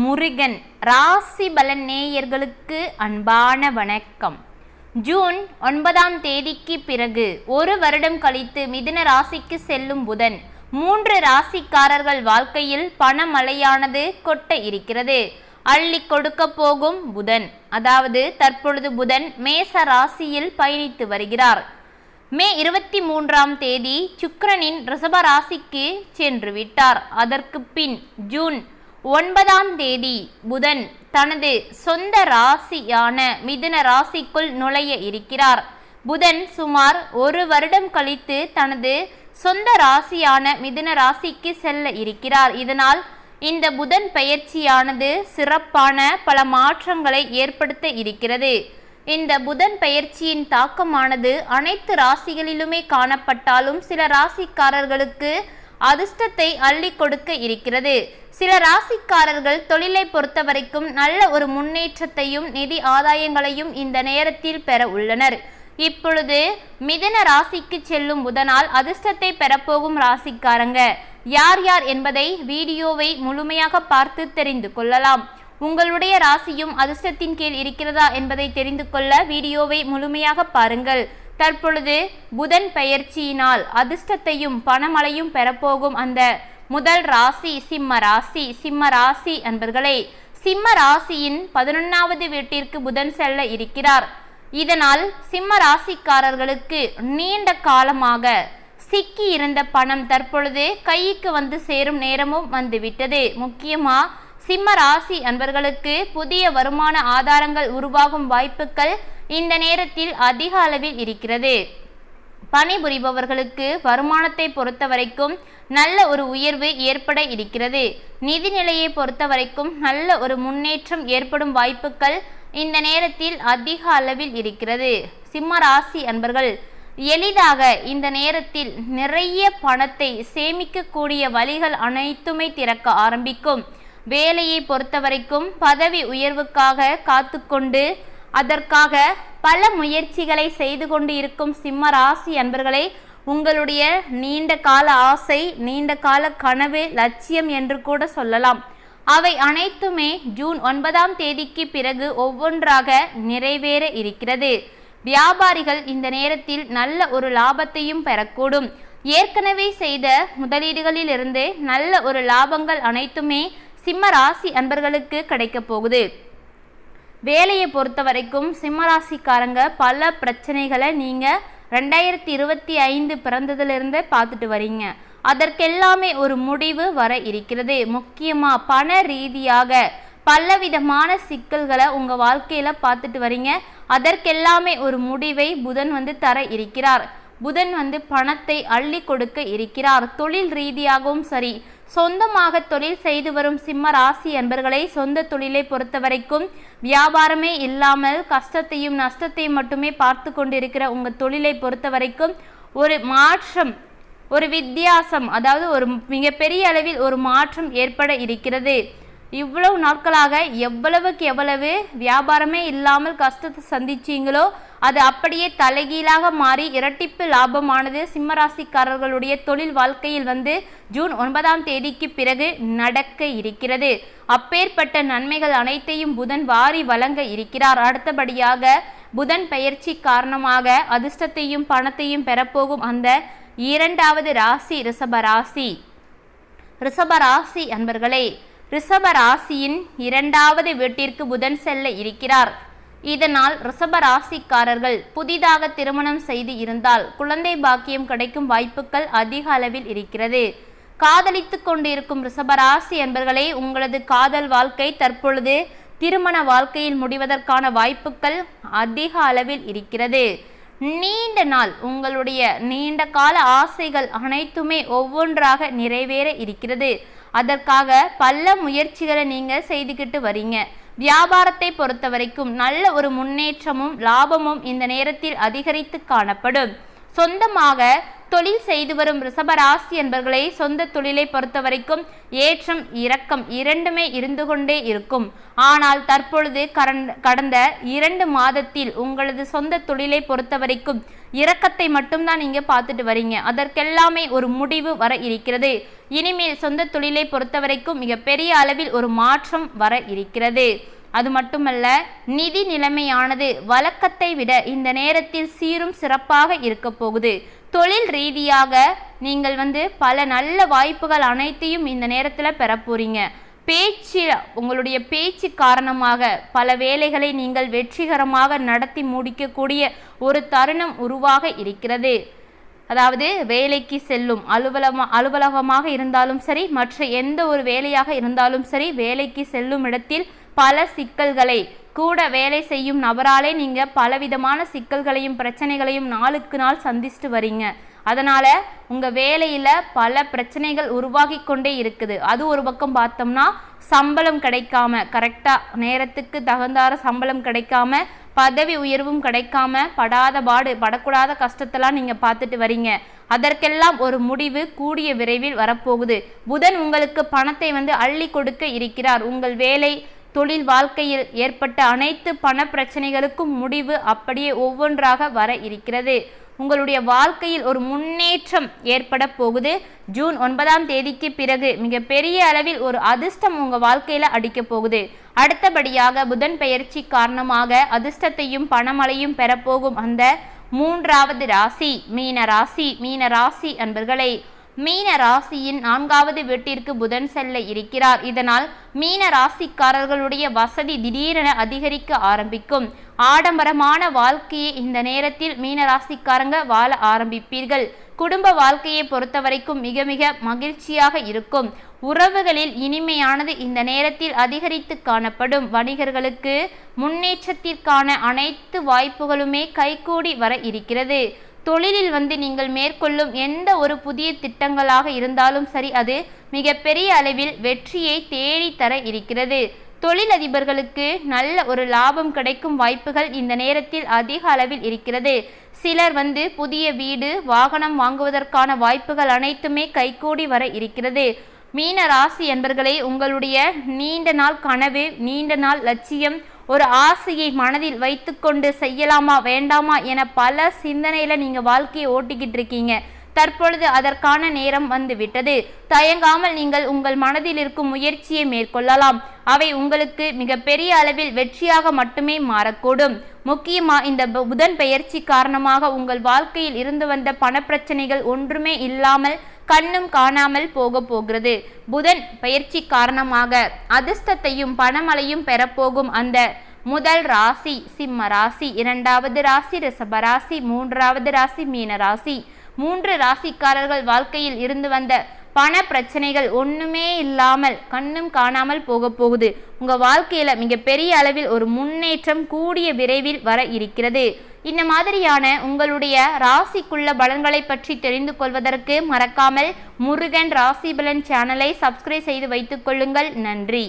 முருகன் ராசி பலன் நேயர்களுக்கு அன்பான வணக்கம். ஜூன் ஒன்பதாம் தேதிக்கு பிறகு ஒரு வருடம் கழித்து மிதுன ராசிக்கு செல்லும் புதன் மூன்று ராசிக்காரர்கள் வாழ்க்கையில் பணமழையானது கொட்ட இருக்கிறது. அள்ளி கொடுக்க போகும் புதன் அதாவது தற்பொழுது புதன் மேச ராசியில் பயணித்து வருகிறார். மே இருபத்தி மூன்றாம் தேதி சுக்கரனின் ரிஷப ராசிக்கு சென்று விட்டார். அதற்கு பின் ஜூன் ஒன்பதாம் தேதி புதன் தனது சொந்த ராசியான மிதுன ராசிக்குள் நுழைய இருக்கிறார். புதன் சுமார் ஒரு வருடம் கழித்து தனது சொந்த ராசியான மிதுன ராசிக்கு செல்ல இருக்கிறார். இதனால் இந்த புதன் பெயர்ச்சியானது சிறப்பான பல மாற்றங்களை ஏற்படுத்த இருக்கிறது. இந்த புதன் பெயர்ச்சியின் தாக்கமானது அனைத்து ராசிகளிலுமே காணப்பட்டாலும் சில ராசிக்காரர்களுக்கு அதிர்ஷ்டத்தை அள்ளி கொடுக்க இருக்கிறது. சில ராசிக்காரர்கள் தொழிலை பொறுத்தவரைக்கும் நல்ல ஒரு முன்னேற்றத்தையும் நிதி ஆதாயங்களையும் இந்த நேரத்தில் பெற உள்ளனர். இப்பொழுது மிதன ராசிக்கு செல்லும் புதனால் அதிர்ஷ்டத்தை பெறப்போகும் ராசிக்காரங்க. யார் யார் என்பதை வீடியோவை முழுமையாக பார்த்து தெரிந்து கொள்ளலாம். உங்களுடைய ராசியும் அதிர்ஷ்டத்தின் கீழ் இருக்கிறதா என்பதை தெரிந்து கொள்ள வீடியோவை முழுமையாக பாருங்கள். தற்பொழுது புதன் பெயர்ச்சியினால் அதிர்ஷ்டத்தையும் பணமழையும் பெறப்போகும் அந்த முதல் ராசி சிம்ம ராசி சிம்ம ராசி அன்பர்களே சிம்ம ராசியின் பதினொன்னாவது வீட்டிற்கு புதன் செல்ல இருக்கிறார். இதனால் சிம்ம ராசிக்காரர்களுக்கு நீண்ட காலமாக சிக்கி இருந்த பணம் தற்பொழுது கைக்கு வந்து சேரும் நேரமும் வந்துவிட்டது. முக்கியமா சிம்ம ராசி அன்பர்களுக்கு புதிய வருமான ஆதாரங்கள் உருவாகும் வாய்ப்புகள் இந்த நேரத்தில் அதிக அளவில் இருக்கிறது. பணிபுரிபவர்களுக்கு வருமானத்தை பொறுத்த வரைக்கும் நல்ல ஒரு உயர்வு ஏற்பட இருக்கிறது. நிதிநிலையை பொறுத்த வரைக்கும் நல்ல ஒரு முன்னேற்றம் ஏற்படும் வாய்ப்புகள் இந்த நேரத்தில் அதிக அளவில் இருக்கிறது. சிம்ம ராசி அன்பர்கள் எளிதாக இந்த நேரத்தில் நிறைய பணத்தை சேமிக்கக்கூடிய வழிகள் அனைத்துமே திறக்க ஆரம்பிக்கும். வேலையை பொறுத்தவரைக்கும் பதவி உயர்வுக்காக காத்துக்கொண்டு அதற்காக பல முயற்சிகளை செய்து கொண்டு இருக்கும் சிம்ம ராசி அன்பர்களே உங்களுடைய நீண்ட கால ஆசை நீண்ட கால கனவு லட்சியம் என்று கூட சொல்லலாம். அவை அனைத்துமே ஜூன் ஒன்பதாம் தேதிக்கு பிறகு ஒவ்வொன்றாக நிறைவேற இருக்கிறது. வியாபாரிகள் இந்த நேரத்தில் நல்ல ஒரு லாபத்தையும் பெறக்கூடும். ஏற்கனவே செய்த முதலீடுகளிலிருந்து நல்ல ஒரு லாபங்கள் அனைத்துமே சிம்ம ராசி அன்பர்களுக்கு கிடைக்க போகுது. வேலையை பொறுத்த வரைக்கும் சிம்மராசிக்காரங்க பல பிரச்சனைகளை நீங்கள் ரெண்டாயிரத்தி இருபத்தி ஐந்து பிறந்ததுலேருந்து பார்த்துட்டு வரீங்க. அதற்கெல்லாமே ஒரு முடிவு வர இருக்கிறது. முக்கியமாக பண ரீதியாக பலவிதமான சிக்கல்களை உங்கள் வாழ்க்கையில் பார்த்துட்டு வரீங்க. அதற்கெல்லாமே ஒரு முடிவை புதன் வந்து தர இருக்கிறார். புதன் வந்து பணத்தை அள்ளி கொடுக்க இருக்கிறார். தொழில் ரீதியாகவும் சரி சொந்தமாக தொழில் செய்து வரும் சிம்ம ராசி அன்பர்களை சொந்த தொழிலை பொறுத்தவரைக்கும் வியாபாரமே இல்லாமல் கஷ்டத்தையும் நஷ்டத்தையும் மட்டுமே பார்த்து கொண்டிருக்கிற உங்கள் தொழிலை பொறுத்த வரைக்கும் ஒரு மாற்றம் ஒரு வித்தியாசம் அதாவது ஒரு மிகப்பெரிய அளவில் ஒரு மாற்றம் ஏற்பட இருக்கிறது. இவ்வளவு நாட்களாக எவ்வளவுக்கு எவ்வளவு வியாபாரமே இல்லாமல் கஷ்டத்தை சந்திச்சீங்களோ அது அப்படியே தலைகீழாக மாறி இரட்டிப்பு லாபமானது. சிம்மராசிக்காரர்களுடைய தொழில் வாழ்க்கையில் வந்து ஜூன் ஒன்பதாம் தேதிக்கு பிறகு நடக்க இருக்கிறது. அப்பேற்பட்ட நன்மைகள் அனைத்தையும் புதன் வாரி வழங்க இருக்கிறார். அடுத்தபடியாக புதன் பெயர்ச்சி காரணமாக அதிர்ஷ்டத்தையும் பணத்தையும் பெறப்போகும் அந்த இரண்டாவது ராசி ரிஷப ராசி. ரிஷப ராசி அன்பர்களே ரிஷப ராசியின் இரண்டாவது வீட்டிற்கு புதன் செல்ல இருக்கிறார். இதனால் ரிஷப ராசிக்காரர்கள் புதிதாக திருமணம் செய்து இருந்தால் குழந்தை பாக்கியம் கிடைக்கும் வாய்ப்புகள் அதிக அளவில் இருக்கிறது. காதலித்து கொண்டிருக்கும் ரிஷபராசி என்பர்களே உங்களது காதல் வாழ்க்கை தற்பொழுது திருமண வாழ்க்கையில் முடிவதற்கான வாய்ப்புகள் அதிக அளவில் இருக்கிறது. நீண்ட நாள் உங்களுடைய நீண்ட கால ஆசைகள் அனைத்துமே ஒவ்வொன்றாக நிறைவேற இருக்கிறது. அதற்காக பல முயற்சிகளை நீங்கள் செய்துக்கிட்டு வரீங்க. வியாபாரத்தை பொறுத்த வரைக்கும் நல்ல ஒரு முன்னேற்றமும் லாபமும் இந்த நேரத்தில் அதிகரித்து காணப்படும். சொந்தமாக தொழில் செய்து வரும் ரிஷபராசி என்பர்களை சொந்த தொழிலை பொறுத்த வரைக்கும் ஏற்றம் இரக்கம் இரண்டுமே இருந்து கொண்டே இருக்கும். ஆனால் தற்பொழுது கடந்த இரண்டு மாதத்தில் உங்களது சொந்த தொழிலை பொறுத்த வரைக்கும் இரக்கத்தை மட்டும்தான் நீங்கள் பார்த்துட்டு வரீங்க. அதற்கெல்லாமே ஒரு முடிவு வர இருக்கிறது. இனிமேல் சொந்த தொழிலை பொறுத்த வரைக்கும் மிகப்பெரிய அளவில் ஒரு மாற்றம் வர இருக்கிறது. அது மட்டுமல்ல நிதி நிலைமையானது வழக்கத்தை விட இந்த நேரத்தில் சீரும் சிறப்பாக இருக்க போகுது. தொழில் ரீதியாக நீங்கள் வந்து பல நல்ல வாய்ப்புகள் அனைத்தையும் இந்த நேரத்தில் பெற போறீங்க. பேச்சு உங்களுடைய பேச்சு காரணமாக பல வேலைகளை நீங்கள் வெற்றிகரமாக நடத்தி முடிக்கக்கூடிய ஒரு தருணம் உருவாக இருக்கிறது. அதாவது வேலைக்கு செல்லும் அலுவலமா அலுவலகமாக இருந்தாலும் சரி மற்ற எந்த ஒரு வேலையாக இருந்தாலும் சரி வேலைக்கு செல்லும் இடத்தில் பல சிக்கல்களை கூட வேலை செய்யும் நபராலே நீங்கள் பலவிதமான சிக்கல்களையும் பிரச்சனைகளையும் நாளுக்கு நாள் சந்திச்சுட்டு வரீங்க. அதனால் உங்கள் வேலையில் பல பிரச்சனைகள் உருவாகி கொண்டே இருக்குது. அது ஒரு பக்கம் பார்த்தோம்னா சம்பளம் கிடைக்காம கரெக்டாக நேரத்துக்கு தகுந்தார சம்பளம் கிடைக்காம பதவி உயர்வும் கிடைக்காம படாத பாடு படக்கூடாத கஷ்டத்தெல்லாம் நீங்கள் பார்த்துட்டு வரீங்க. அதற்கெல்லாம் ஒரு முடிவு கூடிய விரைவில் வரப்போகுது. புதன் உங்களுக்கு பணத்தை வந்து அள்ளி கொடுக்க இருக்கிறார். உங்கள் வேலை தொழில் வாழ்க்கையில் ஏற்பட்ட அனைத்து பண பிரச்சனைகளுக்கும் முடிவு அப்படியே ஒவ்வொன்றாக வர இருக்கிறது. உங்களுடைய வாழ்க்கையில் ஒரு முன்னேற்றம் ஏற்பட போகுது. ஜூன் ஒன்பதாம் தேதிக்கு பிறகு மிகப்பெரிய அளவில் ஒரு அதிர்ஷ்டம் உங்க வாழ்க்கையில அடிக்க போகுது. அடுத்தபடியாக புதன் பெயர்ச்சி காரணமாக அதிர்ஷ்டத்தையும் பணமழையும் பெறப்போகும் அந்த மூன்றாவது ராசி மீன ராசி மீன ராசி அன்பர்களை மீன ராசியின் நான்காவது வீட்டிற்கு புதன் செல்ல இருக்கிறார். இதனால் மீன ராசிக்காரர்களுடைய வசதி திடீரென அதிகரிக்க ஆரம்பிக்கும். ஆடம்பரமான வாழ்க்கையை இந்த நேரத்தில் மீன ராசிக்காரங்க வாழ ஆரம்பிப்பீர்கள். குடும்ப வாழ்க்கையை பொறுத்த வரைக்கும் மிக மிக மகிழ்ச்சியாக இருக்கும். உறவுகளில் இனிமையானது இந்த நேரத்தில் அதிகரித்து காணப்படும். வணிகர்களுக்கு முன்னேற்றத்திற்கான அனைத்து வாய்ப்புகளுமே கைகூடி வர இருக்கிறது. தொழிலில் வந்து நீங்கள் மேற்கொள்ளும் எந்த ஒரு புதிய திட்டங்களாக இருந்தாலும் சரி அது மிகப்பெரிய அளவில் வெற்றியை தேடித்தர தர இருக்கிறது. தொழிலதிபர்களுக்கு நல்ல ஒரு லாபம் கிடைக்கும் வாய்ப்புகள் இந்த நேரத்தில் அதிக அளவில் இருக்கிறது. சிலர் வந்து புதிய வீடு வாகனம் வாங்குவதற்கான வாய்ப்புகள் அனைத்துமே கைகூடி வர இருக்கிறது. மீன ராசி என்பர்களே உங்களுடைய நீண்ட நாள் கனவு நீண்ட நாள் லட்சியம் ஒரு ஆசையை மனதில் வைத்துக்கொண்டு செய்யலாமா வேண்டாமா என பல சிந்தனையில் நீங்கள் வாழ்க்கையை ஓட்டிக்கிட்டு இருக்கீங்க. தற்பொழுது அதற்கான நேரம் வந்துவிட்டது. தயங்காமல் நீங்கள் உங்கள் மனதில் இருக்கும் முயற்சியை மேற்கொள்ளலாம். அவை உங்களுக்கு மிகப்பெரிய அளவில் வெற்றியாக மட்டுமே மாறக்கூடும். முக்கியமா இந்த புதன் பெயர்ச்சி காரணமாக உங்கள் வாழ்க்கையில் இருந்து வந்த பணப்பிரச்சனைகள் ஒன்றுமே இல்லாமல் கண்ணும் காணாமல் போக போகிறது. புதன் பயிற்சி காரணமாக அதிர்ஷ்டத்தையும் பணமலையும் பெறப்போகும் அந்த முதல் ராசி சிம்ம ராசி இரண்டாவது ராசி ரிஷப ராசி மூன்றாவது ராசி மீன ராசி. மூன்று ராசிக்காரர்கள் வாழ்க்கையில் இருந்து வந்த பண பிரச்சனைகள் ஒன்றுமே இல்லாமல் கண்ணும் காணாமல் போக போகுது. உங்கள் வாழ்க்கையில் மிகப்பெரிய அளவில் ஒரு முன்னேற்றம் கூடிய விரைவில் வர இருக்கிறது. இந்த மாதிரியான உங்களுடைய ராசிக்குள்ள பலன்களை பற்றி தெரிந்து கொள்வதற்கு மறக்காமல் முருகன் ராசி பலன் சேனலை சப்ஸ்கிரைப் செய்து வைத்துக் கொள்ளுங்கள். நன்றி.